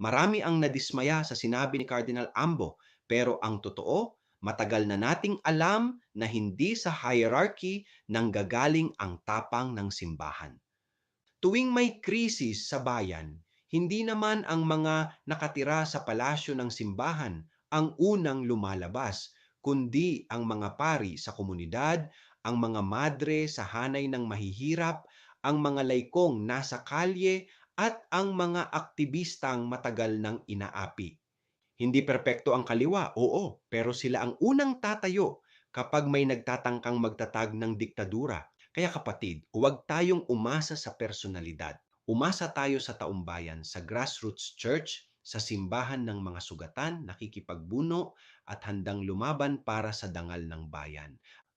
Marami ang nadismaya sa sinabi ni Cardinal Ambo, pero ang totoo, matagal na nating alam na hindi sa hierarchy nanggagaling ang tapang ng simbahan. Tuwing may krisis sa bayan, hindi naman ang mga nakatira sa palasyo ng simbahan ang unang lumalabas, kundi ang mga pari sa komunidad, ang mga madre sa hanay ng mahihirap, ang mga laikong nasa kalye, at ang mga aktivistang matagal nang inaapi. Hindi perpekto ang kaliwa, oo, pero sila ang unang tatayo kapag may nagtatangkang magtatag ng diktadura. Kaya kapatid, huwag tayong umasa sa personalidad. Umasa tayo sa taumbayan, sa grassroots church, sa simbahan ng mga sugatan, nakikipagbuno at handang lumaban para sa dangal ng bayan.